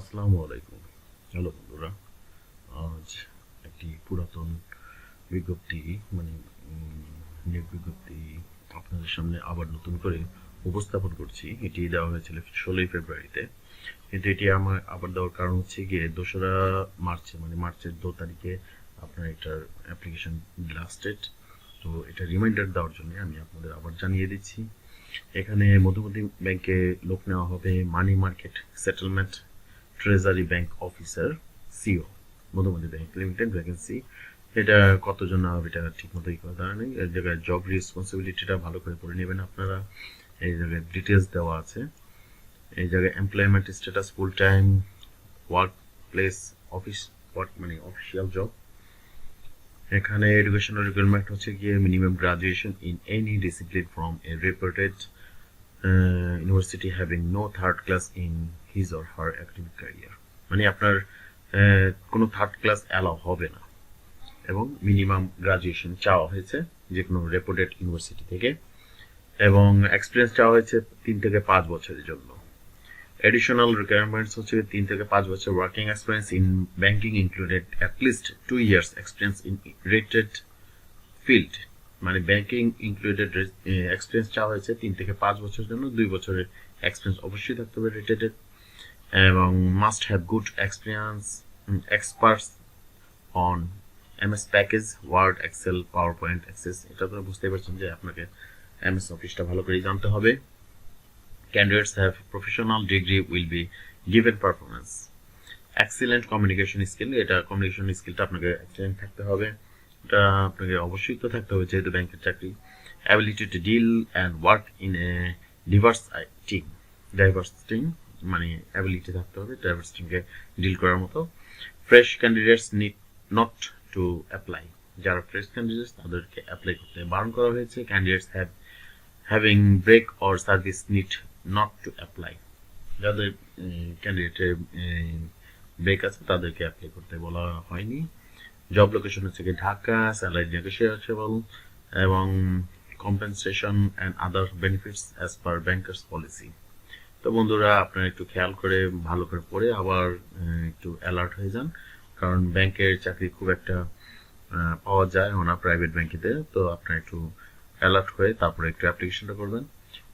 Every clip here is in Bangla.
আসসালামু আলাইকুম। হ্যালো বন্ধুরা, আজ একটি পুরাতন বিজ্ঞপ্তি মানে নিয়োগ বিজ্ঞপ্তি আপনাদের সামনে আবার নতুন করে উপস্থাপন করছি। এটি দেওয়া হয়েছিল ষোলোই ফেব্রুয়ারিতে। কিন্তু এটি আমার, আবার দেওয়ার কারণ হচ্ছে গিয়ে দোসরা মার্চে মানে মার্চের দু তারিখে আপনার এটার অ্যাপ্লিকেশন লাস্ট ডেট তো এটা রিমাইন্ডার দেওয়ার জন্য আমি আপনাদের আবার জানিয়ে দিচ্ছি। এখানে মধুমতি ব্যাংকে লোক নেওয়া হবে money market settlement treasury bank officer CO Madhumati bank limited vacancy এটা কতজন এটা ঠিক মতো কথা নেই। এর জায়গায় জব রেসপন্সিবিলিটিটা ভালো করে পড়ে নেবেন আপনারা। এই জায়গায় ডিটেলস দেওয়া আছে। এই জায়গায় employment status full time work place office work মানে অফিসিয়াল জব এখানে এডুকেশনাল রিকোয়ারমেন্ট হচ্ছে গিয়ে minimum graduation in any discipline from a reputed university having no third class in his or her academic career মানে আপনার কোনো থার্ড ক্লাস অ্যালাউ হবে না। এবং মিনিমাম গ্রাজুয়েশন চাওয়া হয়েছে যে কোনো রেপুটেড ইউনিভার্সিটি থেকে। এবং এক্সপিরিয়েন্স চাওয়া হয়েছে তিন থেকে পাঁচ বছরের জন্য। এডিশনাল রিকোয়ারমেন্টস হচ্ছে তিন থেকে পাঁচ বছর working experience in banking included at least two years experience in rated field মানে ব্যাংকিং ইনক্লুডেড এক্সপিরিয়েন্স চাওয়া হয়েছে তিন থেকে পাঁচ বছরের জন্য। দুই বছরের এক্সপিরিয়েন্স অবশ্যই থাকতে হবে রেটেড এবং must have good experience experts on MS package word excel power point access এটা তো বুঝতেই পারছেন যে আপনাকে এমএস অফিসটা ভালো করে জানতে হবে। Candidates have professional degree will be given performance excellent communication skill, এটা কমিউনিকেশন স্কিলটা আপনাকে এক্সেলেন্ট থাকতে হবে। এটা আপনাকে অবশ্যই তো থাকতে হবে যেহেতু ব্যাংকের চাকরি। Ability to deal and work in a diverse team diverse team মানে অ্যাবিলিটি থাকতে হবে ডাইভার্স টিমকে ডিল করার মতো। Fresh candidates need not to apply যারা ফ্রেশ ক্যান্ডিডেটস তাদেরকে অ্যাপ্লাই করতে বারণ করা হয়েছে। Candidates have having break or service need not to apply যাদের ক্যান্ডিডেটের ব্রেক আছে, তাদেরকে অ্যাপ্লাই করতে বলা হয়নি। জব লোকেশন হচ্ছে কি ঢাকা স্যালারি নেগোসিয়েবল এবং compensation and other benefits as per bankers policy তো বন্ধুরা, আপনারা একটু খেয়াল করে, ভালো করে পড়ে আবার একটু অ্যালার্ট হয়ে যান। কারণ ব্যাংকের চাকরি খুব একটা পাওয়া যায় না প্রাইভেট ব্যাংকেতে তো আপনারা একটু অ্যালার্ট হয়ে তারপরে একটু অ্যাপ্লিকেশনটা করবেন।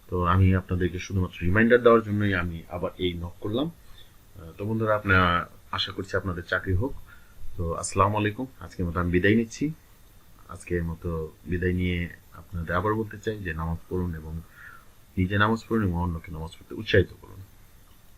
তো আমি আপনাদেরকে শুধুমাত্র রিমাইন্ডার দেওয়ার জন্যই আমি আবার এই নক করলাম। তো বন্ধুরা, আপনার আশা করছি আপনাদের চাকরি হোক। তো আসসালামু আলাইকুম। আজকের মতো আমি বিদায় নিচ্ছি। আজকের মতো বিদায় নিয়ে আপনাদের আবার বলতে চাই যে নামাজ পড়ুন এবং নিজে নামাজ পড়ুন এবং অন্যকে নামাজ পড়তে উৎসাহিত করুন